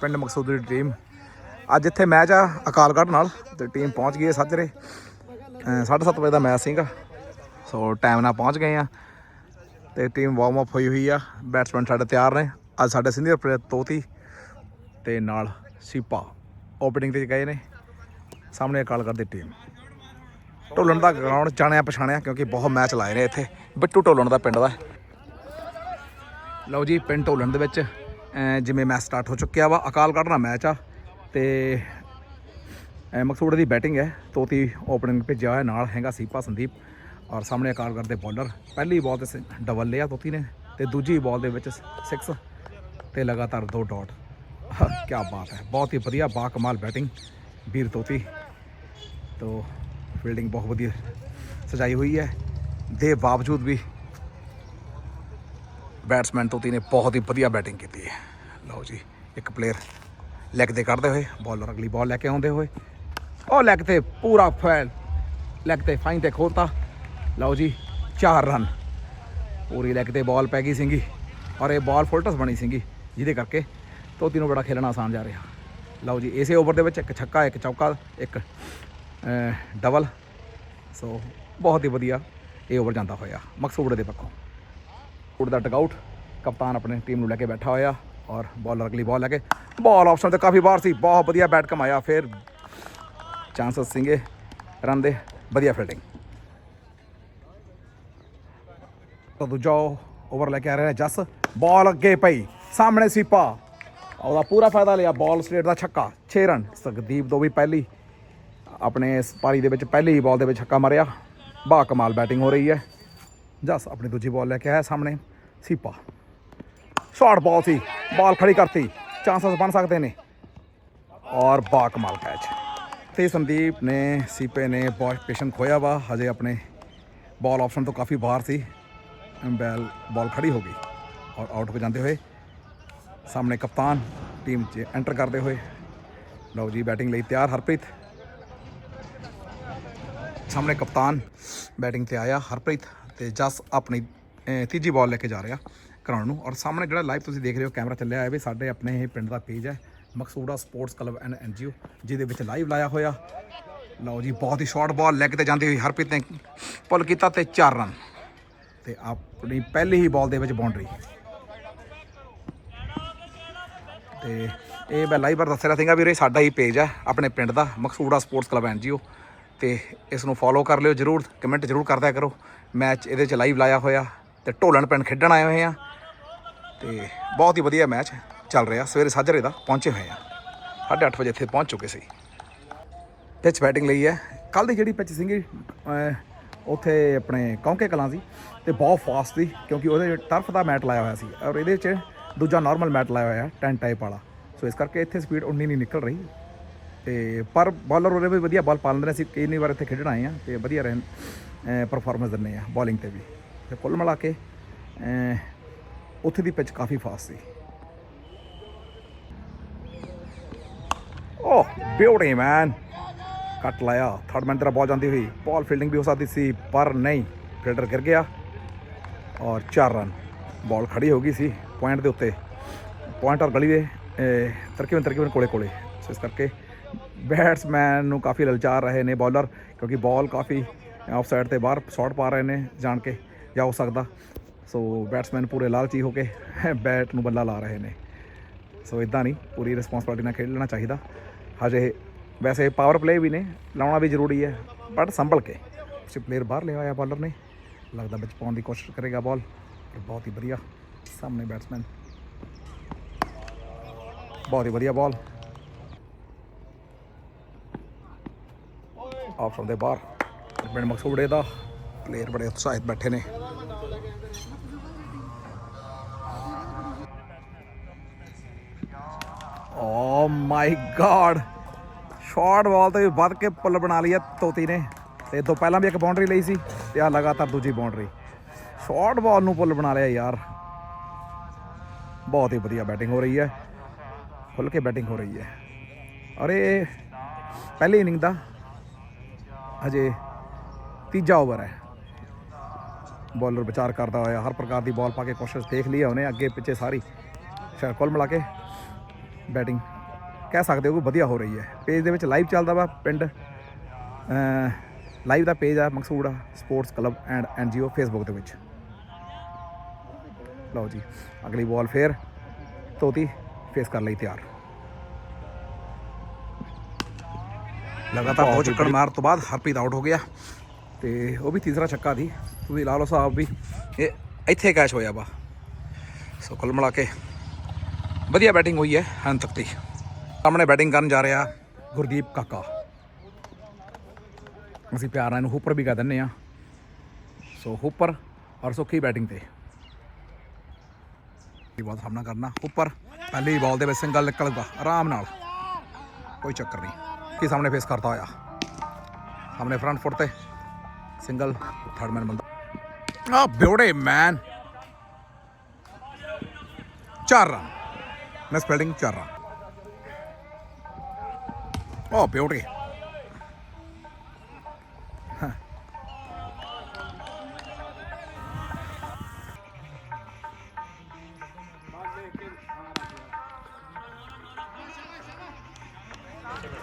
ਪਿੰਡ ਮਕਸੂਦ ਦੀ ਟੀਮ ਅੱਜ ਇੱਥੇ ਮੈਚ ਆ ਅਕਾਲਗੜ੍ਹ ਨਾਲ ਤੇ ਟੀਮ ਪਹੁੰਚ ਗਈ ਹੈ ਸਾਜਰੇ। 7:30 ਵਜੇ ਦਾ ਮੈਚ ਸੀਗਾ, ਸੋ ਟਾਈਮ ਨਾਲ ਪਹੁੰਚ ਗਏ ਆ ਤੇ ਟੀਮ ਵਾਰਮ ਅਪ ਹੋਈ ਹੋਈ ਆ। ਬੈਟਸਮੈਨ ਸਾਡੇ ਤਿਆਰ ਨੇ। ਅੱਜ ਸਾਡੇ ਸੀਨੀਅਰ ਪਲੇਅਰ ਤੋਤੀ ਤੇ ਨਾਲ ਸੀਪਾ ਓਪਨਿੰਗ ਤੇ ਗਏ ਨੇ। ਸਾਹਮਣੇ ਅਕਾਲਗੜ੍ਹ ਦੀ ਟੀਮ ਢੋਲਣ ਦਾ ਗਰਾਊਂਡ ਜਾਣਿਆ ਪਛਾਣਿਆ ਕਿਉਂਕਿ ਬਹੁਤ ਮੈਚ ਲਾਏ ਨੇ ਇੱਥੇ। ਬਿੱਟੂ ਢੋਲਣ ਦਾ ਪਿੰਡ ਦਾ। ਲਓ ਜੀ, ਪਿੰਡ ਢੋਲਣ ਦੇ ਵਿੱਚ ਜਿਵੇਂ ਮੈਚ ਸਟਾਰਟ ਹੋ ਚੁੱਕਿਆ ਵਾ ਅਕਾਲਗੜ੍ਹ ਨਾਲ ਮੈਚ ਆ ਤੇ ਮਕਸੂੜ ਦੀ ਬੈਟਿੰਗ ਹੈ, ਤੋਤੀ ਓਪਨਿੰਗ ਭੇਜਿਆ ਹੋਇਆ ਨਾਲ, ਹੈਗਾ ਸੀਪਾ ਸੰਦੀਪ ਔਰ ਸਾਹਮਣੇ ਅਕਾਲਗੜ੍ਹ ਦੇ ਬੋਲਰ ਪਹਿਲੀ ਬਾਲ ਤੇ ਡਬਲ ਲਿਆ ਤੋਤੀ ਨੇ ਤੇ ਦੂਜੀ ਬਾਲ ਦੇ ਵਿੱਚ 6 ਤੇ ਲਗਾਤਾਰ ਦੋ ਡਾਟ ਕੀ ਬਾਤ ਹੈ, ਬਹੁਤ ਹੀ ਵਧੀਆ, ਬਾ ਕਮਾਲ ਬੈਟਿੰਗ ਵੀਰ ਤੋਤੀ। ਤੋਂ ਫੀਲਡਿੰਗ ਬਹੁਤ ਵਧੀਆ ਸਜਾਈ ਹੋਈ ਹੈ, ਦੇ ਬਾਵਜੂਦ ਵੀ ਬੈਟਸਮੈਨ ਤੋਤੀ ਨੇ ਬਹੁਤ ਹੀ ਵਧੀਆ ਬੈਟਿੰਗ ਕੀਤੀ ਹੈ। ਲਓ ਜੀ, ਇੱਕ ਪਲੇਅਰ ਲੈਗ ਤੇ ਕੱਢਦੇ ਹੋਏ ਬੋਲਰ ਅਗਲੀ ਬਾਲ ਲੈ ਕੇ ਆਉਂਦੇ ਹੋਏ। ਉਹ ਲੈਗ ਤੇ ਪੂਰਾ ਫੈਲ ਲੈਗ ਤੇ ਫਾਈਨ ਤੇ ਖੋਲਤਾ ਲਓ ਜੀ 4 ਰਨ ਪੂਰੀ ਲੈਗ ਤੇ ਬਾਲ ਪੈ ਗਈ ਸੀਗੀ ਔਰ ਇਹ ਬਾਲ ਫੁਲਟਸ ਬਣੀ ਸੀਗੀ, ਜਿਹਦੇ ਕਰਕੇ ਤੋਤੀ ਨੂੰ ਬੜਾ ਖੇਲਣਾ ਆਸਾਨ ਜਾ ਰਿਹਾ। ਲਓ ਜੀ, ਇਸੇ ਓਵਰ ਦੇ ਵਿੱਚ ਇੱਕ ਛੱਕਾ, ਇੱਕ ਚੌਕਾ, ਇੱਕ ਡਬਲ ਸੋ ਬਹੁਤ ਹੀ ਵਧੀਆ ਇਹ ਓਵਰ ਜਾਂਦਾ ਹੋਇਆ, ਮਕਸੂਦ ਦੇ ਪੱਖੋਂ। ਉੜ ਦਾ ਟਗਆਊਟ ਕਪਤਾਨ ਆਪਣੇ ਟੀਮ ਨੂੰ ਲੈ ਕੇ ਬੈਠਾ ਹੋਇਆ ਔਰ ਬੋਲਰ ਅਗਲੀ ਬਾਲ ਲੈ ਕੇ ਬਾਲ ਆਪਸ਼ਨ ਤੇ ਕਾਫੀ ਬਾਹਰ ਸੀ, ਬਹੁਤ ਵਧੀਆ ਬੈਟ ਕਮਾਇਆ, ਫਿਰ ਚਾਂਸਸ ਸੀਗੇ ਰਨ ਦੇ, ਵਧੀਆ ਫੀਲਡਿੰਗ ਤਾਂ ਦੂਜਾ ਓਵਰ ਲੈ ਕੇ ਆ ਰਿਹਾ ਜੱਸ ਬਾਲ ਅੱਗੇ ਪਈ, ਸਾਹਮਣੇ ਸੀ ਪਾ ਉਹਦਾ ਪੂਰਾ ਫਾਇਦਾ ਲਿਆ ਬਾਲ ਸਟੇਟ ਦਾ ਛੱਕਾ 6 ਰਨ ਸੁਖਦੀਪ ਤੋਂ ਵੀ ਪਹਿਲੀ, ਆਪਣੇ ਇਸ ਪਾਰੀ ਦੇ ਵਿੱਚ ਪਹਿਲੀ ਬਾਲ ਦੇ ਵਿੱਚ ਛੱਕਾ ਮਾਰਿਆ, ਬਾ ਕਮਾਲ ਬੈਟਿੰਗ ਹੋ ਰਹੀ ਹੈ। ਜੱਸ ਆਪਣੀ ਦੂਜੀ ਬਾਲ ਲੈ ਕੇ ਆਇਆ ਸਾਹਮਣੇ। ਸੀਪਾ ਸ਼ਾਰਟ ਬਾਲ ਸੀ, ਬਾਲ ਖੜੀ ਕਰਤੀ ਚਾਂਸਸ ਬਣ ਸਕਦੇ ਨੇ। ਔਰ ਬਾ ਕਮਾਲ ਕੈਚ। ਤੇ ਸੰਦੀਪ ਨੇ, ਸੀਪੇ ਨੇ ਬਹੁਤ ਪੇਸ਼ੈਂਟ ਖੋਇਆ ਵਾ, ਹਜੇ ਆਪਣੇ ਬਾਲ ਆਪਸ਼ਨ ਤੋਂ ਕਾਫੀ ਬਾਹਰ ਸੀ। ਬੈਲ, ਬਾਲ ਖੜੀ ਹੋ ਗਈ ਔਰ ਆਊਟ ਹੋ ਜਾਂਦੇ ਹੋਏ। ਸਾਹਮਣੇ ਕਪਤਾਨ, ਟੀਮ 'ਚ ਐਂਟਰ ਕਰਦੇ ਹੋਏ। ਲਓ ਜੀ ਬੈਟਿੰਗ ਲਈ ਤਿਆਰ ਹਰਪ੍ਰੀਤ। ਸਾਹਮਣੇ ਕਪਤਾਨ ਬੈਟਿੰਗ ਤੇ ਆਇਆ ਹਰਪ੍ਰੀਤ ਤੇ ਜਸ ਆਪਣੀ ਤੀਜੀ ਬਾਲ ਲੈ ਕੇ ਜਾ ਰਿਹਾ ਕਰਾਉਣ ਨੂੰ। ਔਰ ਸਾਹਮਣੇ ਜਿਹੜਾ ਲਾਈਵ ਤੁਸੀਂ ਦੇਖ ਰਹੇ ਹੋ ਕੈਮਰਾ ਚੱਲਿਆ ਹੈ ਵੀ ਸਾਡੇ ਆਪਣੇ ਇਹ ਪਿੰਡ ਦਾ ਪੇਜ ਹੈ Maksooda sports club and NGO ਜਿਹਦੇ ਵਿੱਚ ਲਾਈਵ ਲਾਇਆ ਹੋਇਆ। ਲਓ ਜੀ, ਬਹੁਤ ਹੀ ਸ਼ਾਰਟ ਬਾਲ ਲੈਗ ਤੇ ਜਾਂਦੀ ਹੋਈ ਹਰਪ੍ਰੀਤ ਨੇ ਪੁੱਲ ਕੀਤਾ ਤੇ 4 ਰਨ ਤੇ ਆਪਣੀ ਪਹਿਲੀ ਹੀ ਬਾਲ ਦੇ ਵਿੱਚ ਬਾਉਂਡਰੀ ਤੇ ਇਹ ਮੈਂ ਲਾਈਵ ਲਾਈਵਰ ਦੱਸ ਰਿਹਾ ਸੀਗਾ ਵੀਰੇ, ਸਾਡਾ ਹੀ ਪੇਜ ਹੈ, ਆਪਣੇ ਪਿੰਡ ਦਾ ਮਕਸੂੜਾ ਸਪੋਰਟਸ ਕਲੱਬ ਐਨਜੀਓ ਤੇ ਇਸ ਨੂੰ ਫੋਲੋ ਕਰ ਲਿਓ ਜਰੂਰ ਕਮੈਂਟ ਜਰੂਰ ਕਰਦਿਆ ਕਰੋ। ਮੈਚ ਇਹਦੇ ਚ ਲਾਈਵ ਲਾਇਆ ਹੋਇਆ। ਤੇ ਢੋਲਣ ਪਿੰਡ ਖੇਡਣ ਆਏ ਹੋਏ ਆ। ਤੇ ਬਹੁਤ ਹੀ ਵਧੀਆ ਮੈਚ ਚੱਲ ਰਿਹਾ। ਸਵੇਰੇ ਸਾਜਰੇ ਦਾ ਪਹੁੰਚੇ ਹੋਏ ਆ। 8:30 ਵਜੇ ਇੱਥੇ ਪਹੁੰਚ ਚੁੱਕੇ ਸੀ। ਪਿੱਚ ਬੈਟਿੰਗ ਲਈ ਹੈ। ਕੱਲ ਦੀ ਜਿਹੜੀ ਪਿੱਚ ਸੀਗੀ ਉੱਥੇ ਆਪਣੇ ਕੌਂਕੇ ਕਲਾਂ ਸੀ ਤੇ ਬਹੁਤ ਫਾਸਟ ਸੀ ਕਿਉਂਕਿ ਉਹਦੇ ਟਰਫ ਦਾ ਮੈਟ ਲਾਇਆ ਹੋਇਆ ਸੀ ਔਰ ਇਹਦੇ 'ਚ ਦੂਜਾ ਨਾਰਮਲ ਮੈਟ ਲਾਇਆ ਹੋਇਆ ਹੈ 10 ਟਾਈਪ ਵਾਲਾ। ਸੋ ਇਸ ਕਰਕੇ ਇੱਥੇ ਸਪੀਡ ਉਨੀ ਨਹੀਂ ਨਿਕਲ ਰਹੀ। ਤੇ ਪਰ ਬਾਲਰ ਉਹਦੇ ਵੀ ਵਧੀਆ ਬਾਲ ਪਾ ਲੈਂਦੇ ਨੇ। ਅਸੀਂ ਕਿੰਨੀ ਵਾਰ ਇੱਥੇ ਖੇਡਣ ਆਏ ਆ ਤੇ ਵਧੀਆ ਰਹਿਣ ਪਰਫਾਰਮੈਂਸ ਦਿੰਦੇ ਆ ਬੋਲਿੰਗ ਤੇ ਵੀ। ਤੇ ਕੁੱਲ ਮਿਲਾ ਕੇ ਉੱਥੇ ਦੀ ਪਿੱਚ ਕਾਫੀ ਫਾਸਟ ਸੀ। ਓਹ ਬਿਊਟੀ ਮੈਨ ਕੱਟ ਲਾਇਆ। ਥਰਡ ਮੈਨ ਤੇਰਾ ਬਾਲ ਜਾਂਦੀ ਹੋਈ। ਬਾਲ ਫੀਲਡਿੰਗ ਵੀ ਹੋ ਸਕਦੀ ਸੀ ਪਰ ਨਹੀਂ। ਫੀਲਡਰ ਗਿਰ ਗਿਆ ਔਰ 4 ਰਨ ਬਾਲ ਖੜੀ ਹੋ ਗਈ ਸੀ ਪੁਆਇੰਟ ਦੇ ਉੱਤੇ। ਪੁਆਇੰਟ ਔਰ ਗਲੀ ਦੇ ਅਹ, ਤਕਰੀਬਨ ਕੋਲੇ ਕੋਲੇ। ਇਸ ਕਰਕੇ ਬੈਟਸਮੈਨ ਨੂੰ ਕਾਫੀ ਲਲਚਾ ਰਹੇ ਨੇ ਬੌਲਰ ਕਿਉਂਕਿ ਬਾਲ ਕਾਫੀ ਆਫ ਸਾਈਡ ਤੇ ਬਾਹਰ ਸ਼ਾਟ ਪਾ ਰਹੇ ਨੇ ਜਾਣ ਕੇ। ਜਾਂ ਹੋ ਸਕਦਾ। ਸੋ ਬੈਟਸਮੈਨ ਪੂਰੇ ਲਾਲਚੀ ਹੋ ਕੇ ਬੈਟ ਨੂੰ ਬੱਲਾ ਲਾ ਰਹੇ ਨੇ। ਸੋ ਇਦਾਂ ਨਹੀਂ, ਪੂਰੀ ਰਿਸਪੌਂਸਿਬਿਲਟੀ ਨਾਲ ਖੇਡ ਲੈਣਾ ਚਾਹੀਦਾ। ਹਜੇ ਵੈਸੇ ਪਾਵਰ ਪਲੇ ਵੀ ਨੇ, ਲਾਉਣਾ ਵੀ ਜ਼ਰੂਰੀ ਹੈ but Sambhal K. C player ਬਾਹਰ ਲਿਆ ਹੋਇਆ ਬਾਲਰ ਨੇ, ਲੱਗਦਾ ਵਿੱਚ ਪਾਉਣ ਦੀ ਕੋਸ਼ਿਸ਼ ਕਰੇਗਾ ਬਾਲ ਬਹੁਤ ਹੀ ਵਧੀਆ ਸਾਹਮਣੇ ਬੈਟਸਮੈਨ ਬਹੁਤ ਹੀ ਵਧੀਆ ਬਾਲ ਆਪਸ਼ਨ ਦੇ ਬਾਹਰ ਬਿਨ ਮਕਸੂੜੇ ਦਾ ਪਲੇਅਰ ਬੜੇ ਉਤਸ਼ਾਹਿਤ ਬੈਠੇ ਨੇ। ਓ ਮਾਈ ਗॉड ਸ਼ਾਰਟ ਬਾਲ ਤੇ ਵੀ ਵੱਧ ਕੇ ਪੁੱਲ ਬਣਾ ਲਈ ਹੈ ਤੋਤੀ ਨੇ। ਤੇ ਇਹ ਤੋਂ ਪਹਿਲਾਂ ਵੀ ਇੱਕ ਬਾਉਂਡਰੀ ਲਈ ਸੀ ਤੇ ਆ ਲਗਾਤਾਰ ਦੂਜੀ ਬਾਉਂਡਰੀ ਸ਼ਾਰਟ ਬਾਲ ਨੂੰ ਪੁੱਲ ਬਣਾ ਲਿਆ ਯਾਰ। ਬਹੁਤ ਹੀ ਵਧੀਆ ਬੈਟਿੰਗ ਹੋ ਰਹੀ ਹੈ। ਖੁੱਲ ਕੇ ਬੈਟਿੰਗ ਹੋ ਰਹੀ ਹੈ। ਔਰ ਇਹ ਪਹਿਲੀ ਇਨਿੰਗ ਦਾ ਹਜੇ ਤੀਜਾ ਓਵਰ ਹੈ। ਬੋਲਰ ਵਿਚਾਰ ਕਰਦਾ ਹੋਇਆ, ਹਰ ਪ੍ਰਕਾਰ ਦੀ ਬਾਲ ਪਾ ਕੇ ਕੋਸ਼ਿਸ਼ ਦੇਖ ਲਈ ਹੈ ਉਹਨੇ, ਅੱਗੇ ਪਿੱਛੇ ਸਾਰੀ। ਸ਼ਾਇਦ ਕੁੱਲ ਮਿਲਾ ਕੇ ਬੈਟਿੰਗ। ਕਹਿ ਸਕਦੇ ਹੋ ਕਿ ਵਧੀਆ ਹੋ ਰਹੀ ਹੈ। ਪੇਜ ਦੇ ਵਿੱਚ ਲਾਈਵ ਚੱਲਦਾ ਵਾ ਪਿੰਡ। ਲਾਈਵ ਦਾ ਪੇਜ ਆ Maqsood sports club and NGO Facebook ਦੇ ਵਿੱਚ। ਲਓ ਜੀ ਅਗਲੀ ਬਾਲ ਫੇਰ ਤੋਤੀ ਫੇਸ ਕਰ ਲਈ ਤਿਆਰ। ਲਗਾਤਾਰ ਦੋ ਚੱਕਰ ਮਾਰ ਤੋਂ ਬਾਅਦ ਹਰਪ੍ਰੀਤ ਆਊਟ ਹੋ ਗਿਆ। ਤੇ ਉਹ ਵੀ ਤੀਸਰਾ ਛੱਕਾ ਸੀ। ਤੁਸੀਂ ਲਾ ਲਓ ਸਾਹਿਬ ਵੀ। ਇਹ ਇੱਥੇ ਕੈਚ ਹੋਇਆ ਵਾ। ਸੋ ਕੁੱਲ ਮਿਲਾ ਕੇ ਵਧੀਆ ਬੈਟਿੰਗ ਹੋਈ ਹੈ ਹਨ ਤੱਕ ਦੀ। ਸਾਹਮਣੇ ਬੈਟਿੰਗ ਕਰਨ ਜਾ ਰਿਹਾ ਗੁਰਦੀਪ ਕਾਕਾ। ਅਸੀਂ ਪਿਆਰ ਨਾਲ ਇਹਨੂੰ ਹੁੱਪਰ ਵੀ ਕਹਿ ਦਿੰਦੇ ਆ ਸੋ ਹੁੱਪਰ ਔਰ ਸੁੱਖੀ ਬੈਟਿੰਗ ਤੇ। ਇਹ ਬਹੁਤ ਸਾਹਮਣਾ ਕਰਨਾ ਉੱਪਰ ਪਹਿਲੀ ਬਾਲ ਦੇ ਵਿੱਚ ਸਿੰਗਲ ਨਿਕਲੂਗਾ, ਆਰਾਮ ਨਾਲ। ਕੋਈ ਚੱਕਰ ਨਹੀਂ। ਕੀ ਸਾਹਮਣੇ ਫੇਸ ਕਰਦਾ ਹੋਇਆ। ਸਾਹਮਣੇ ਫਰੰਟ ਫੁੱਟ ਤੇ ਸਿੰਗਲ ਥਰਡ ਮੈਨ ਬੰਦਾ। ਆ ਬਿਊਟੇ ਮੈਨ ਚਾਰ ਰਨ ਨੈਕਸਟ ਫੀਲਡਿੰਗ ਚਾਰ ਰਨ ਓ ਬਿਊਟੀ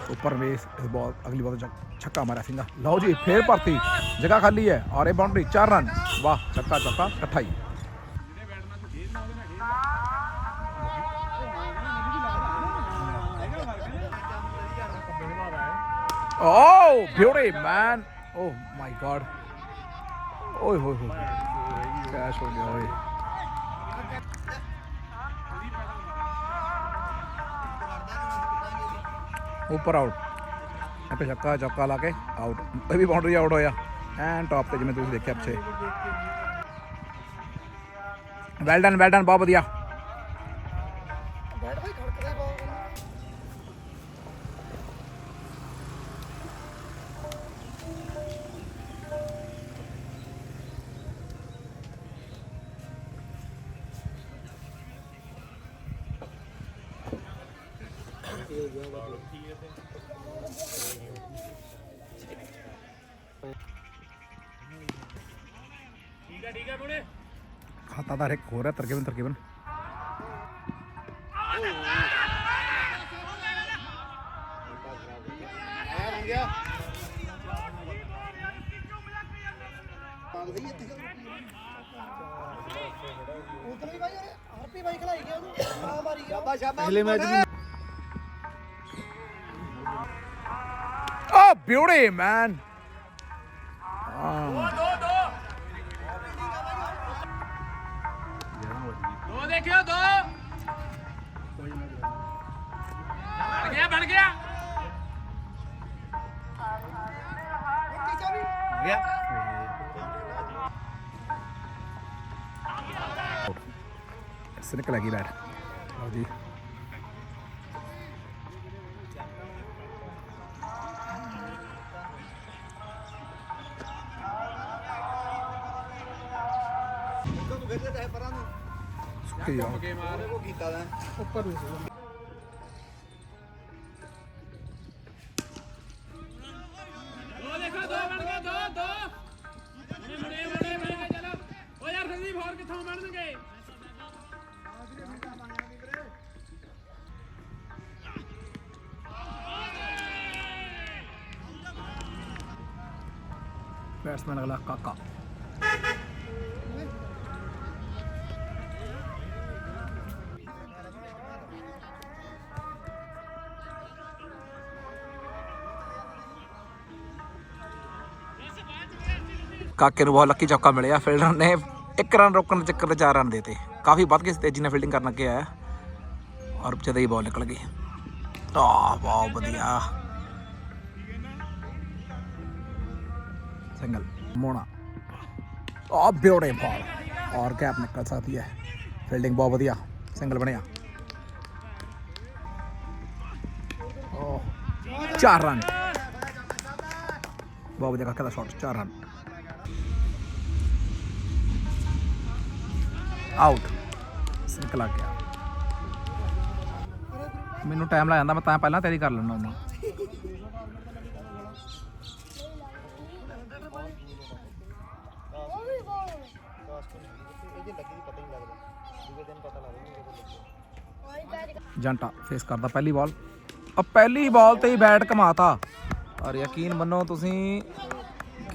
ਉੱਪਰ ਵੇਸ ਇਸ ਬਾਲ ਅਗਲੀ ਬਾਲ ਛ- ਛੱਕਾ ਮਾਰਿਆ ਸਿੰਘਾ ਲਓ ਜੀ ਫੇਰ ਭਰਤੀ ਜਗ੍ਹਾ ਖਾਲੀ ਹੈ ਔਰ ਇਹ ਬਾਉਂਡਰੀ ਚਾਰ ਰਨ ਵਾਹ ਛੱਕਾ ਚੱਕਾ ਇਕੱਠਾ ਹੀ ਓ ਬਿਊਟੀ ਮੈਨ ਓ ਮਾਈ ਗॉड ਓਏ ਹੋਏ ਹੋਏ ਕੈਸ਼ ਹੋ ਗਿਆ ਓਏ ਉੱਪਰ ਆਊਟ ਆਪੇ ਛੱਕਾ ਚੌਕਾ ਲਾ ਕੇ ਆਊਟ ਇਹ ਵੀ ਬਾਉਂਡਰੀ ਆਊਟ ਹੋਇਆ ਐਨ ਟੌਪ ਤੇ ਜਿਵੇਂ ਤੁਸੀਂ ਦੇਖਿਆ ਪਿੱਛੇ ਵੈਲ ਡਨ ਵੈਲ ਡਨ ਬਹੁਤ ਵਧੀਆ ਖਾਤਾਦਾਰ ਇੱਕ ਹੋਰ ਹੈ ਤਰਕੀਬਨ ਤਰਕੀਬਨ ਪਹਿਲੇ ਮੈਚ ਦੀ ਓ ਬਿਊਟੀ ਮੈਨ ਦੋ। ਦੇਖਿਓ ਦੋ। ਬਣ ਗਿਆ ਬਣ ਗਿਆ। ਇਸ ਨਿਕਲ ਗਈ ਬੈਟ। ਲਓ ਜੀ। ਸੁੱਕੀ ਆ। ਦੋ ਕਾਕੇ ਨੂੰ ਬਹੁਤ ਲੱਕੀ ਚੌਕਾ ਮਿਲਿਆ ਫੀਲਡਰ ਨੇ ਇੱਕ ਰਨ ਰੋਕਣ ਦੇ ਚੱਕਰ ਤੇ ਚਾਰ ਰਨ ਦੇਤੇ। ਕਾਫੀ ਵੱਧ ਕੇ ਤੇਜ਼ੀ ਨਾਲ ਫੀਲਡਿੰਗ ਕਰਨ ਅੱਗੇ ਆਇਆ ਔਰ ਜਦੇ ਹੀ ਬਾਲ ਨਿਕਲ ਗਈ। ਆ ਬਹੁਤ ਵਧੀਆ। ਸਿੰਗਲ ਮੋਣਾ। ਆ ਬਿਊਟੀਫੁਲ ਔਰ ਗੈਪ ਨਿਕਲ ਸਕਦੀ ਹੈ। ਫੀਲਡਿੰਗ ਬਹੁਤ ਵਧੀਆ। ਸਿੰਗਲ ਬਣਿਆ। ਓ ਚਾਰ ਰਨ ਬਹੁਤ ਵਧੀਆ ਕਾਕਾ ਦਾ ਸ਼ਾਟ ਚਾਰ ਰਨ ਆਊਟ। ਸਿੰਗਲ ਗਿਆ। ਮੈਨੂੰ ਟਾਈਮ ਲੱਗ ਜਾਂਦਾ, ਮੈਂ ਤਾਂ ਪਹਿਲਾਂ ਤਿਆਰੀ ਕਰ ਲੈਣਾ ਹੁੰਦਾ। ਜੰਟਾ ਫੇਸ ਕਰਦਾ ਪਹਿਲੀ ਬਾਲ ਆ ਪਹਿਲੀ ਬਾਲ ਤੇ ਹੀ ਬੈਟ ਕਮਾਤਾ ਔਰ ਯਕੀਨ ਮੰਨੋ, ਤੁਸੀਂ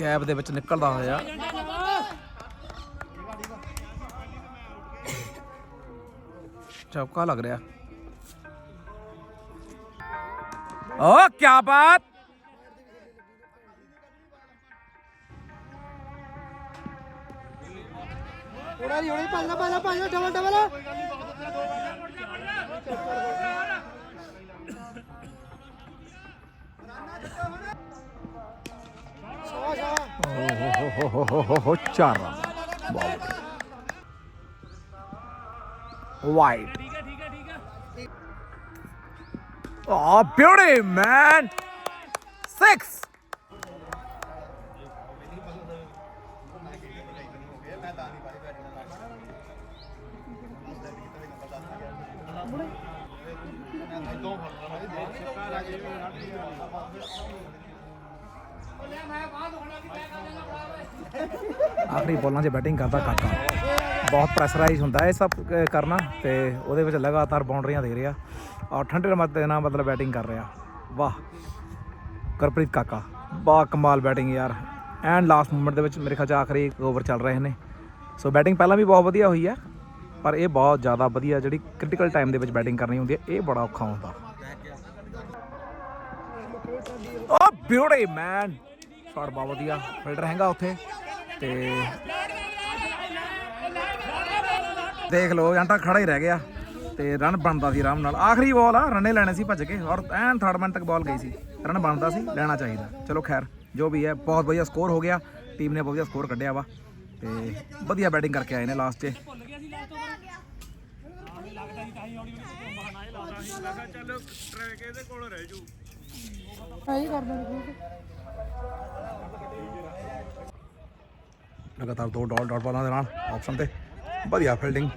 ਗੈਪ ਦੇ ਵਿੱਚ ਨਿਕਲਦਾ ਹੋਇਆ। ਚੌਕਾ ਲੱਗ ਰਿਹਾ ਓ ਕੀ ਬਾਤ ਥੋੜਾ ਜਿਹਾ ਹੋਣੀ ਭੱਜਣਾ ਭੱਜਣਾ ਭੱਜਣਾ ਡਬਲ ਡਬਲ ਸ਼ਾਬਾਸ਼ ਸ਼ਾਬਾਸ਼ ਹੋ ਹੋ ਹੋ ਹੋ ਹੋ ਚਾਰ run Oh, beauty, man! Six! ਆਖਰੀ ਬੋਲਾਂ 'ਚ ਬੈਟਿੰਗ ਕਰਦਾ ਕਾਕਾ ਬਹੁਤ ਪ੍ਰੈਸ਼ਰਾਈਜ਼ ਹੁੰਦਾ ਇਹ ਸਭ ਕਰਨਾ ਤੇ ਉਹਦੇ ਵਿੱਚ ਲਗਾਤਾਰ ਬਾਉਂਡਰੀਆਂ ਦੇ ਰਿਹਾ ਔਰ ਠੰਡੇ ਮੱਤ ਨਾਲ ਮਤਲਬ ਬੈਟਿੰਗ ਕਰ ਰਿਹਾ। ਵਾਹ। ਕਰਪ੍ਰੀਤ ਕਾਕਾ। ਬਾ ਕਮਾਲ ਬੈਟਿੰਗ ਯਾਰ। ਐਂਡ ਲਾਸਟ ਮੂਮੈਂਟ ਦੇ ਵਿੱਚ ਮੇਰੇ ਖਿਆਲ 'ਚ ਆਖਰੀ ਓਵਰ ਚੱਲ ਰਹੇ ਨੇ। ਸੋ ਬੈਟਿੰਗ ਪਹਿਲਾਂ ਵੀ ਬਹੁਤ ਵਧੀਆ ਹੋਈ ਹੈ ਪਰ ਇਹ ਬਹੁਤ ਜ਼ਿਆਦਾ ਵਧੀਆ ਜਿਹੜੀ ਕ੍ਰਿਟੀਕਲ ਟਾਈਮ ਦੇ ਵਿੱਚ ਬੈਟਿੰਗ ਕਰਨੀ ਹੁੰਦੀ ਹੈ ਇਹ ਬੜਾ ਔਖਾ ਹੁੰਦਾ। ਓ ਬਿਊਟੀ ਮੈਨ ਸ਼ਾਟ ਬਹੁਤ ਵਧੀਆ। ਫਿਲਡਰ ਹੈਗਾ ਉੱਥੇ। ਤੇ ਦੇਖ ਲਓ, ਜੰਟਾ ਖੜਾ ਹੀ ਰਹਿ ਗਿਆ। ਤੇ ਰਨ ਬਣਦਾ ਸੀ ਆਰਾਮ ਨਾਲ। ਆਖਰੀ ਬਾਲ ਆ ਰਨੇ ਲੈਣੇ ਸੀ ਭੱਜ ਕੇ ਔਰ ਐਨ ਥਰਡ ਮਿੰਟ ਤੱਕ ਬਾਲ ਗਈ ਸੀ। ਰਨ ਬਣਦਾ ਸੀ, ਲੈਣਾ ਚਾਹੀਦਾ। ਚਲੋ ਖੈਰ, ਜੋ ਵੀ ਹੈ, ਬਹੁਤ ਵਧੀਆ ਸਕੋਰ ਹੋ ਗਿਆ। ਟੀਮ ਨੇ ਬਹੁਤ ਵਧੀਆ ਸਕੋਰ ਕੱਢਿਆ ਵਾ। ਤੇ ਵਧੀਆ ਬੈਟਿੰਗ ਕਰਕੇ ਆਏ ਨੇ ਲਾਸਟ 'ਚ। ਲਗਾਤਾਰ ਦੋ ਡਾਟ ਡਾਟ ਬਾਲਾਂ ਦੇ ਨਾਲ ਆਪਸ਼ਨ ਤੇ। ਵਧੀਆ ਫੀਲਡਿੰਗ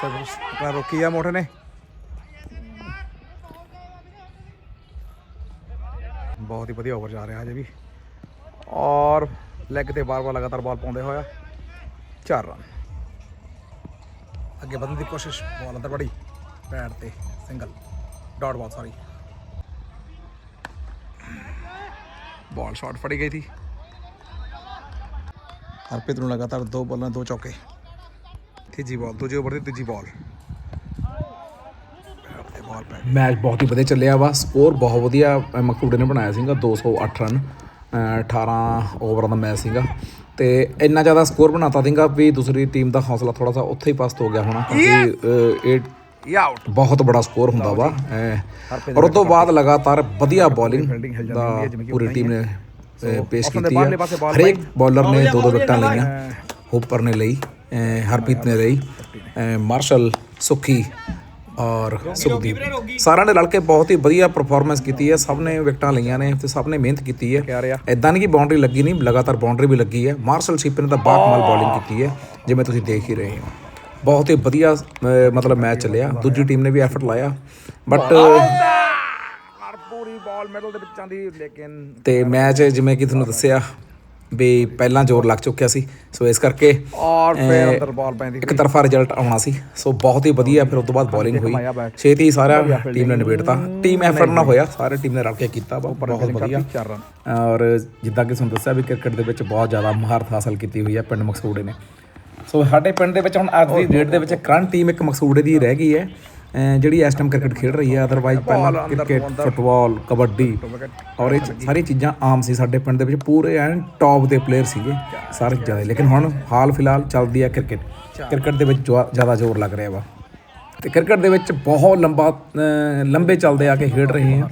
ਸਰ ਰੋਕੀ ਆ ਮੋਟੇ ਨੇ ਬਹੁਤ ਹੀ ਵਧੀਆ ਓਵਰ ਜਾ ਰਿਹਾ ਅਜੇ ਵੀ। ਔਰ ਲੈਗ ਤੇ ਬਾਰ-ਬਾਰ ਲਗਾਤਾਰ ਬਾਲ ਪਾਉਂਦੇ ਹੋਇਆ ਚਾਰ ਰਨ ਅੱਗੇ ਵਧਣ ਦੀ ਕੋਸ਼ਿਸ਼ ਬਾਲ ਅੰਦਰ ਬੜੀ ਪੈਡ ਤੇ single dot ball sorry ball shot ਫੜੀ ਗਈ ਸੀ। ਹਰਪ੍ਰੀਤ ਨੂੰ ਲਗਾਤਾਰ ਦੋ ਬਾਲਾਂ ਦੋ ਚੌਕੇ। ਤੀਜੀ ਬਾਲ ਦੂਜੇ ਓਵਰ ਦੀ ਤੀਜੀ ਬਾਲ ਮੈਚ ਬਹੁਤ ਹੀ ਵਧੀਆ ਚੱਲਿਆ ਵਾ ਸਕੋਰ ਬਹੁਤ ਵਧੀਆ ਅਹ ਮਕਸੂੜੇ ਨੇ ਬਣਾਇਆ ਸੀਗਾ 208 ਰਨ ਅਹ 18 ਓਵਰਾਂ ਦਾ ਮੈਚ ਸੀਗਾ। ਤੇ ਇੰਨਾ ਜ਼ਿਆਦਾ ਸਕੋਰ ਬਣਾਤਾ ਸੀਗਾ ਵੀ ਦੂਸਰੀ ਟੀਮ ਦਾ ਹੌਸਲਾ ਥੋੜਾ ਜਿਹਾ ਉੱਥੇ ਹੀ ਪਸਤ ਹੋ ਗਿਆ ਹੋਣਾ ਕਿਉਂਕਿ ਅਹ, ਇਹ ਆਊਟ ਬਹੁਤ ਬੜਾ ਸਕੋਰ ਹੁੰਦਾ ਵਾ ਔਰ ਉਸ ਤੋਂ ਬਾਅਦ ਲਗਾਤਾਰ ਵਧੀਆ ਬੋਲਿੰਗ ਦਾ ਪੂਰੀ ਟੀਮ ਨੇ ਪੇਸ਼ ਕੀਤੀ ਹੈ। ਹਰੇਕ ਬੋਲਰ ਨੇ ਦੋ ਦੋ ਵਿਕਟਾਂ ਲਈਆਂ। ਹੋਪਰ ਨੇ ਲਈ ਹਰਪ੍ਰੀਤ ਨੇ ਲਈ ਮਾਰਸ਼ਲ ਸੁਖੀ ਔਰ ਸੁਖਦੀਪ। ਸਾਰਿਆਂ ਨੇ ਰਲ ਕੇ ਬਹੁਤ ਹੀ ਵਧੀਆ ਪਰਫਾਰਮੈਂਸ ਕੀਤੀ ਹੈ ਸਭ ਨੇ ਵਿਕਟਾਂ ਲਈਆਂ ਨੇ ਤੇ ਸਭ ਨੇ ਮਿਹਨਤ ਕੀਤੀ ਹੈ। ਐਦਾਂ ਨਹੀਂ ਕਿ ਬਾਉਂਡਰੀ ਲੱਗੀ ਨਹੀਂ ਲਗਾਤਾਰ ਬਾਉਂਡਰੀ ਵੀ ਲੱਗੀ ਹੈ। ਮਾਰਸ਼ਲ ਸ਼ਿਪ ਨੇ ਤਾਂ ਬਾਕਮਾਲ ਬੋਲਿੰਗ ਕੀਤੀ ਹੈ ਜਿਵੇਂ ਤੁਸੀਂ ਦੇਖ ਹੀ ਰਹੇ ਹੋ। ਬਹੁਤ ਹੀ ਵਧੀਆ ਮਤਲਬ ਮੈਚ ਚੱਲਿਆ। ਦੂਜੀ ਟੀਮ ਨੇ ਵੀ ਐਫਰਟ ਲਾਇਆ ਬਟ ਪੂਰੀ ਬਾਲ ਮਿਡਲ ਦੇ ਵਿੱਚ ਆਂਦੀ ਲੇਕਿਨ ਤੇ ਮੈਚ ਜਿਵੇਂ ਕਿ ਤੁਹਾਨੂੰ ਦੱਸਿਆ ਵੀ ਪਹਿਲਾਂ ਜ਼ੋਰ ਲੱਗ ਚੁੱਕਿਆ ਸੀ। ਸੋ ਇਸ ਕਰਕੇ ਔਰ ਫਿਰ ਅੰਦਰ ਬਾਲ ਪੈਂਦੀ ਇੱਕ ਤਰਫਾ ਰਿਜ਼ਲਟ ਆਉਣਾ ਸੀ। ਸੋ ਬਹੁਤ ਹੀ ਵਧੀਆ ਫਿਰ ਉਸ ਤੋਂ ਬਾਅਦ ਬੋਲਿੰਗ ਹੋਈ। ਛੇਤੀ ਹੀ ਸਾਰਾ ਟੀਮ ਨੇ ਨਿਬੇੜਤਾ। ਟੀਮ ਐਫਰਟ ਨਾ ਹੋਇਆ। ਸਾਰੇ ਟੀਮ ਨੇ ਰਲ ਕੇ ਕੀਤਾ ਬਹੁਤ ਵਧੀਆ। ਔਰ ਜਿੱਦਾਂ ਕਿ ਤੁਹਾਨੂੰ ਦੱਸਿਆ ਵੀ ਕ੍ਰਿਕਟ ਦੇ ਵਿੱਚ ਬਹੁਤ ਜ਼ਿਆਦਾ ਮਹਾਰਤ ਹਾਸਲ ਕੀਤੀ ਹੋਈ ਹੈ ਪਿੰਡ ਮਕਸੂੜੇ ਨੇ। ਸੋ ਸਾਡੇ ਪਿੰਡ ਦੇ ਵਿੱਚ ਹੁਣ ਅੱਜ ਦੀ ਡੇਟ ਦੇ ਵਿੱਚ ਕਰੰਟ ਟੀਮ ਇੱਕ ਮਕਸੂੜੇ ਦੀ ਰਹਿ ਗਈ ਹੈ। ਜਿਹੜੀ ਇਸ ਟਾਈਮ ਕ੍ਰਿਕਟ ਖੇਡ ਰਹੀ ਹੈ ਅਦਰਵਾਈਜ਼ ਪਹਿਲਾਂ ਕ੍ਰਿਕਟ ਫੁੱਟਬਾਲ ਕਬੱਡੀ ਔਰ ਇਹ ਸਾਰੀ ਚੀਜ਼ਾਂ ਆਮ ਸੀ ਸਾਡੇ ਪਿੰਡ ਦੇ ਵਿੱਚ ਪੂਰੇ ਐਨ ਟੌਪ ਦੇ ਪਲੇਅਰ ਸੀਗੇ ਸਾਰੇ ਜ਼ਿਆਦਾ। ਲੇਕਿਨ ਹੁਣ ਹਾਲ ਫਿਲਹਾਲ ਚੱਲਦੀ ਹੈ ਕ੍ਰਿਕਟ ਕ੍ਰਿਕਟ ਦੇ ਵਿੱਚ ਜ਼ਿਆਦਾ ਜ਼ੋਰ ਲੱਗ ਰਿਹਾ ਵਾ। ਤੇ ਕ੍ਰਿਕਟ ਦੇ ਵਿੱਚ ਬਹੁਤ ਲੰਬਾ ਲੰਬੇ ਚੱਲਦੇ ਆ ਕੇ ਖੇਡ ਰਹੇ ਹਾਂ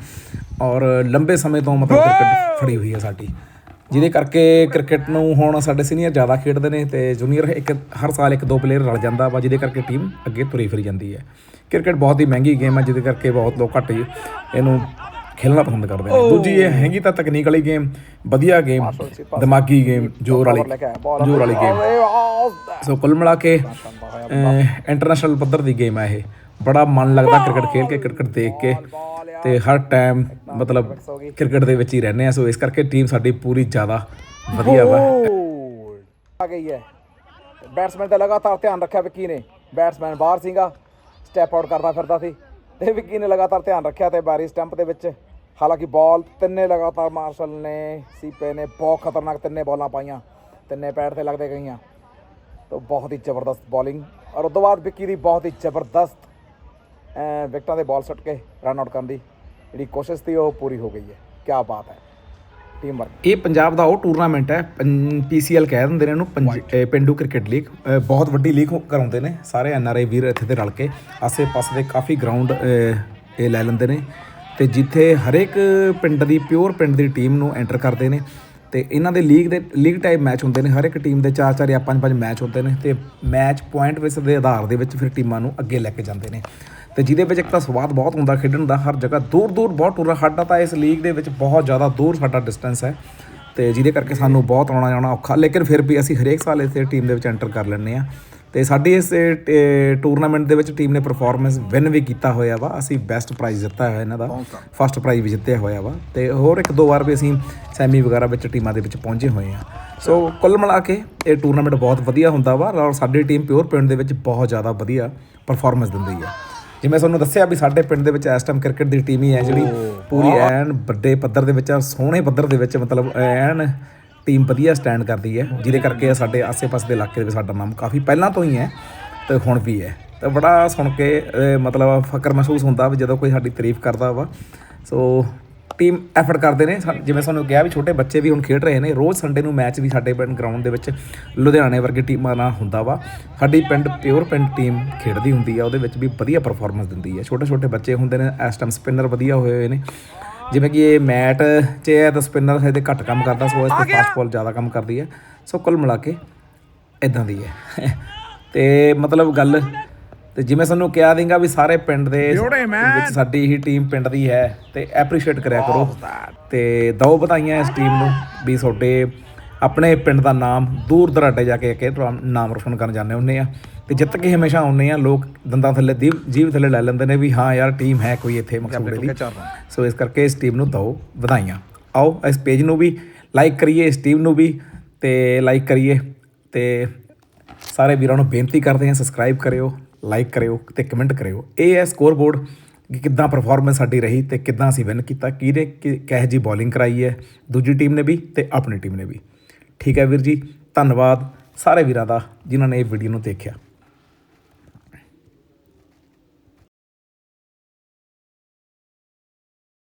ਔਰ ਲੰਬੇ ਸਮੇਂ ਤੋਂ ਮਤਲਬ ਕ੍ਰਿਕਟ ਫੜੀ ਹੋਈ ਹੈ ਸਾਡੀ। ਜਿਹਦੇ ਕਰਕੇ ਕ੍ਰਿਕਟ ਨੂੰ ਹੁਣ ਸਾਡੇ ਸੀਨੀਅਰ ਜ਼ਿਆਦਾ ਖੇਡਦੇ ਨੇ ਤੇ ਜੂਨੀਅਰ ਇੱਕ ਹਰ ਸਾਲ ਇੱਕ ਦੋ ਪਲੇਅਰ ਰਲ ਜਾਂਦਾ ਵਾ ਜਿਹਦੇ ਕਰਕੇ ਟੀਮ ਅੱਗੇ ਤੁਰੀ ਫਿਰੀ ਜਾਂਦੀ ਹੈ। ਕ੍ਰਿਕਟ ਬਹੁਤ ਹੀ ਮਹਿੰਗੀ ਗੇਮ ਹੈ ਜਿਹਦੇ ਕਰਕੇ ਬਹੁਤ ਲੋਕ ਘੱਟ ਹੀ ਇਹਨੂੰ ਖੇਲਣਾ ਪਸੰਦ ਕਰਦੇ ਨੇ। ਦੂਜੀ ਇਹ ਹੈਗੀ ਤਾਂ ਤਕਨੀਕ ਵਾਲੀ ਗੇਮ ਵਧੀਆ ਗੇਮ ਦਿਮਾਗੀ ਗੇਮ ਜ਼ੋਰ ਵਾਲੀ ਜ਼ੋਰ ਵਾਲੀ ਗੇਮ ਸੋ ਕੁੱਲ ਮਿਲਾ ਕੇ ਇੰਟਰਨੈਸ਼ਨਲ ਪੱਧਰ ਦੀ ਗੇਮ ਹੈ ਇਹ। ਬੜਾ ਮਨ ਲੱਗਦਾ ਕ੍ਰਿਕਟ ਖੇਲ ਕੇ, ਕ੍ਰਿਕਟ ਦੇਖ ਕੇ ਤੇ ਹਰ ਟਾਈਮ ਮਤਲਬ ਕ੍ਰਿਕਟ ਦੇ ਵਿੱਚ ਹੀ ਰਹਿੰਦੇ ਆ, ਸੋ ਇਸ ਕਰਕੇ ਟੀਮ ਸਾਡੀ ਪੂਰੀ ਜ਼ਿਆਦਾ ਵਧੀਆ ਵਾ। ਆ ਗਈ ਹੈ। ਬੈਟਸਮੈਨ ਦਾ ਲਗਾਤਾਰ ਧਿਆਨ ਰੱਖਿਆ ਵਿੱਕੀ ਨੇ। ਬੈਟਸਮੈਨ ਬਾਹਰ ਸੀਗਾ ਸਟੈਪ ਆਊਟ ਕਰਦਾ ਫਿਰਦਾ ਸੀ ਤੇ ਵਿੱਕੀ ਨੇ ਲਗਾਤਾਰ ਧਿਆਨ ਰੱਖਿਆ ਤੇ ਬਾਰੀ ਸਟੈਂਪ ਦੇ ਵਿੱਚ। ਹਾਲਾਂਕਿ ਬਾਲ ਤਿੰਨੇ ਲਗਾਤਾਰ ਮਾਰਸ਼ਲ ਨੇ, ਸੀਪੇ ਨੇ, ਬਹੁਤ ਖਤਰਨਾਕ ਤਿੰਨੇ ਬਾਲਾਂ ਪਾਈਆਂ, ਤਿੰਨੇ ਪੈਡ ਤੇ ਲੱਗਦੇ ਗਈਆਂ। ਤਾਂ ਬਹੁਤ ਹੀ ਜ਼ਬਰਦਸਤ ਬੋਲਿੰਗ ਔਰ ਉਸ ਤੋਂ ਬਾਅਦ ਵਿੱਕੀ ਦੀ ਬਹੁਤ ਹੀ ਜ਼ਬਰਦਸਤ ਵਿਕਟਾਂ ਦੇ ਬਾਲ ਸੁੱਟ ਕੇ ਰਨ ਆਊਟ ਕਰਨ ਦੀ ਜਿਹੜੀ ਕੋਸ਼ਿਸ਼ ਸੀ ਉਹ ਪੂਰੀ ਹੋ ਗਈ ਹੈ। ਕੀ ਬਾਤ ਹੈ। ਟੀਮ ਵਰਕ ਇਹ ਪੰਜਾਬ ਦਾ ਉਹ ਟੂਰਨਾਮੈਂਟ ਹੈ ਪੀਸੀਐਲ ਕਹਿ ਦਿੰਦੇ ਨੇ ਇਹਨੂੰ ਪਿੰਡੂ ਕ੍ਰਿਕਟ ਲੀਗ ਬਹੁਤ ਵੱਡੀ ਲੀਗ ਕਰਾਉਂਦੇ ਨੇ ਸਾਰੇ ਐਨਆਰਆਈ ਵੀਰ ਇੱਥੇ ਤੇ ਰਲ ਕੇ ਆਸੇ-ਪਾਸੇ ਦੇ ਕਾਫੀ ਗਰਾਊਂਡ ਇਹ ਲੈ ਲੈਂਦੇ ਨੇ। ਤੇ ਜਿੱਥੇ ਹਰੇਕ ਪਿੰਡ ਦੀ ਪਿਓਰ ਪਿੰਡ ਦੀ ਟੀਮ ਨੂੰ ਐਂਟਰ ਕਰਦੇ ਨੇ ਤੇ ਇਹਨਾਂ ਦੇ ਲੀਗ ਦੇ ਲੀਗ ਟਾਈਪ ਮੈਚ ਹੁੰਦੇ ਨੇ। ਹਰ ਇੱਕ ਟੀਮ ਦੇ 4-4 ਜਾਂ 5-5 ਮੈਚ ਹੁੰਦੇ ਨੇ ਤੇ ਮੈਚ ਪੁਆਇੰਟ ਬੇਸ ਦੇ ਆਧਾਰ ਦੇ ਵਿੱਚ ਫਿਰ ਟੀਮਾਂ ਨੂੰ ਅੱਗੇ ਲੈ ਕੇ ਜਾਂਦੇ ਨੇ। ਤੇ ਜਿਹਦੇ ਵਿੱਚ ਇੱਕ ਤਾਂ ਸਵਾਦ ਬਹੁਤ ਹੁੰਦਾ ਖੇਡਣ ਦਾ ਹਰ ਜਗ੍ਹਾ ਦੂਰ ਦੂਰ ਬਹੁਤ ਟੂਰ ਸਾਡਾ ਤਾਂ ਇਸ ਲੀਗ ਦੇ ਵਿੱਚ ਬਹੁਤ ਜ਼ਿਆਦਾ ਦੂਰ ਸਾਡਾ ਡਿਸਟੈਂਸ ਹੈ ਤੇ ਜਿਹਦੇ ਕਰਕੇ ਸਾਨੂੰ ਬਹੁਤ ਆਉਣਾ ਜਾਣਾ ਔਖਾ ਲੇਕਿਨ ਫਿਰ ਵੀ ਅਸੀਂ ਹਰੇਕ ਸਾਲ ਇਸੇ ਟੀਮ ਦੇ ਵਿੱਚ ਐਂਟਰ ਕਰ ਲੈਂਦੇ ਆ ਤੇ ਸਾਡੀ ਇਸ ਟੂਰਨਾਮੈਂਟ ਦੇ ਵਿੱਚ ਟੀਮ ਨੇ ਪਰਫਾਰਮੈਂਸ ਵਿਨ ਵੀ ਕੀਤਾ ਹੋਇਆ ਵਾ। ਅਸੀਂ ਬੈਸਟ ਪ੍ਰਾਈਜ਼ ਜਿੱਤਾ ਹੋਇਆ ਇਹਨਾਂ ਦਾ। ਫਸਟ ਪ੍ਰਾਈਜ਼ ਵੀ ਜਿੱਤਿਆ ਹੋਇਆ ਵਾ। ਤੇ ਹੋਰ ਇੱਕ ਦੋ ਵਾਰ ਵੀ ਅਸੀਂ ਸੈਮੀ ਵਗੈਰਾ ਵਿੱਚ ਟੀਮਾਂ ਦੇ ਵਿੱਚ ਪਹੁੰਚੇ ਹੋਏ ਆ ਸੋ ਕੁੱਲ ਮਿਲਾ ਕੇ ਇਹ ਟੂਰਨਾਮੈਂਟ ਬਹੁਤ ਵਧੀਆ ਹੁੰਦਾ ਵਾ। ਔਰ ਸਾਡੀ ਟੀਮ ਪਿਓਰ ਪਿੰਡ ਦੇ ਵਿੱਚ ਬਹੁਤ ਜ਼ਿਆਦਾ ਵਧੀਆ ਪਰਫਾਰਮੈਂਸ ਦਿੰਦੀ ਆ। ਜਿਵੇਂ ਤੁਹਾਨੂੰ ਦੱਸਿਆ ਵੀ ਸਾਡੇ ਪਿੰਡ ਦੇ ਵਿੱਚ ਇਸ ਟਾਈਮ ਕ੍ਰਿਕਟ ਦੀ ਟੀਮ ਹੀ ਹੈ ਜਿਹੜੀ ਪੂਰੀ ਐਨ ਵੱਡੇ ਪੱਧਰ ਦੇ ਵਿੱਚ ਸੋਹਣੇ ਪੱਧਰ ਦੇ ਵਿੱਚ ਮਤਲਬ ਐਨ ਟੀਮ ਵਧੀਆ ਸਟੈਂਡ ਕਰਦੀ ਹੈ ਜਿਹਦੇ ਕਰਕੇ ਸਾਡੇ ਆਸੇ-ਪਾਸੇ ਦੇ ਇਲਾਕੇ ਦੇ ਵਿੱਚ ਸਾਡਾ ਨਾਮ ਕਾਫੀ ਪਹਿਲਾਂ ਤੋਂ ਹੀ ਹੈ ਤੇ ਹੁਣ ਵੀ ਹੈ। ਤੇ ਬੜਾ ਸੁਣ ਕੇ ਮਤਲਬ ਫਕਰ ਮਹਿਸੂਸ ਹੁੰਦਾ ਵੀ ਜਦੋਂ ਕੋਈ ਸਾਡੀ ਤਾਰੀਫ ਕਰਦਾ ਵਾ। ਸੋ ਟੀਮ ਐਫਰਟ ਕਰਦੇ ਨੇ। ਜਿਵੇਂ ਸਾਨੂੰ ਕਿਹਾ ਵੀ ਛੋਟੇ ਬੱਚੇ ਵੀ ਹੁਣ ਖੇਡ ਰਹੇ ਨੇ। ਰੋਜ਼ ਸੰਡੇ ਨੂੰ ਮੈਚ ਵੀ ਸਾਡੇ ਪਿੰਡ ਗਰਾਊਂਡ ਦੇ ਵਿੱਚ ਲੁਧਿਆਣੇ ਵਰਗੀ ਟੀਮਾਂ ਨਾਲ ਹੁੰਦਾ ਵਾ। ਸਾਡੀ ਪਿੰਡ ਪਿਓਰ ਪਿੰਡ ਟੀਮ ਖੇਡਦੀ ਹੁੰਦੀ ਆ। ਉਹਦੇ ਵਿੱਚ ਵੀ ਵਧੀਆ ਪਰਫਾਰਮੈਂਸ ਦਿੰਦੀ ਹੈ ਛੋਟੇ ਛੋਟੇ ਬੱਚੇ ਹੁੰਦੇ ਨੇ। ਇਸ ਟਾਈਮ ਸਪਿਨਰ ਵਧੀਆ ਹੋਏ ਹੋਏ ਨੇ। ਜਿਵੇਂ ਕਿ ਇਹ ਮੈਟ 'ਚ ਹੈ ਤਾਂ ਸਪਿਨਰ ਇਹਦੇ ਘੱਟ ਕੰਮ ਕਰਦਾ। ਸੋ ਇਸ ਤੇ ਫਾਸਟ ਬਾਲ ਜ਼ਿਆਦਾ ਕੰਮ ਕਰਦੀ ਹੈ। ਸੋ ਕੁੱਲ ਮਿਲਾ ਕੇ ਇਦਾਂ ਦੀ ਹੈ। ਤੇ ਮਤਲਬ ਗੱਲ ਤੇ ਜਿਵੇਂ ਸਾਨੂੰ ਕਿਹਾ ਦਿੰਗਾ ਵੀ ਸਾਰੇ ਪਿੰਡ ਦੇ ਵਿੱਚ ਸਾਡੀ ਹੀ ਟੀਮ ਪਿੰਡ ਦੀ ਹੈ ਤੇ ਐਪਰੀਸ਼ੀਏਟ ਕਰਿਆ ਕਰੋ। ਤੇ ਦੋ ਵਧਾਈਆਂ ਇਸ ਟੀਮ ਨੂੰ ਵੀ ਤੁਹਾਡੇ ਆਪਣੇ ਪਿੰਡ ਦਾ ਨਾਮ ਦੂਰ ਦਰਾਡੇ ਜਾ ਕੇ ਕਿ ਨਾਮ ਰੋਸ਼ਨ ਕਰਨ ਜਾਂਦੇ ਹੁੰਦੇ ਆ। ਤੇ ਜਿੱਤ ਕੇ ਹਮੇਸ਼ਾ ਆਉਂਦੇ ਆ ਲੋਕ ਦੰਦਾਂ ਥੱਲੇ ਦੀ ਜੀਭ ਥੱਲੇ ਲੈ ਲੈਂਦੇ ਨੇ ਵੀ ਹਾਂ ਯਾਰ ਟੀਮ ਹੈ ਕੋਈ ਇੱਥੇ ਮਕਸੂਦੇ ਦੀ। ਸੋ ਇਸ ਕਰਕੇ ਇਸ ਟੀਮ ਨੂੰ ਦੋ ਵਧਾਈਆਂ। ਆਓ ਇਸ ਪੇਜ ਨੂੰ ਵੀ ਲਾਈਕ ਕਰੀਏ ਇਸ ਟੀਮ ਨੂੰ ਵੀ ਤੇ ਲਾਈਕ ਕਰੀਏ। ਤੇ ਸਾਰੇ ਵੀਰਾਂ ਨੂੰ ਬੇਨਤੀ ਕਰਦੇ ਹਾਂ ਸਬਸਕ੍ਰਾਈਬ ਕਰਿਓ। ਲਾਈਕ ਕਰਿਓ ਤੇ ਕਮੈਂਟ ਕਰਿਓ। ਇਹ ਹੈ ਸਕੋਰ ਬੋਰਡ ਕਿ ਕਿੱਦਾਂ ਪਰਫਾਰਮੈਂਸ ਸਾਡੀ ਰਹੀ ਤੇ ਕਿੱਦਾਂ ਅਸੀਂ ਵਿਨ ਕੀਤਾ। ਕਿਹਨੇ ਕਿ- ਕਿਹੋ ਜੀ ਬੋਲਿੰਗ ਕਰਾਈ ਹੈ, ਦੂਜੀ ਟੀਮ ਨੇ ਵੀ ਤੇ ਆਪਣੀ ਟੀਮ ਨੇ ਵੀ। ਠੀਕ ਹੈ ਵੀਰ ਜੀ, ਧੰਨਵਾਦ ਸਾਰੇ ਵੀਰਾਂ ਦਾ ਜਿਨ੍ਹਾਂ ਨੇ ਇਹ ਵੀਡੀਓ ਨੂੰ ਦੇਖਿਆ।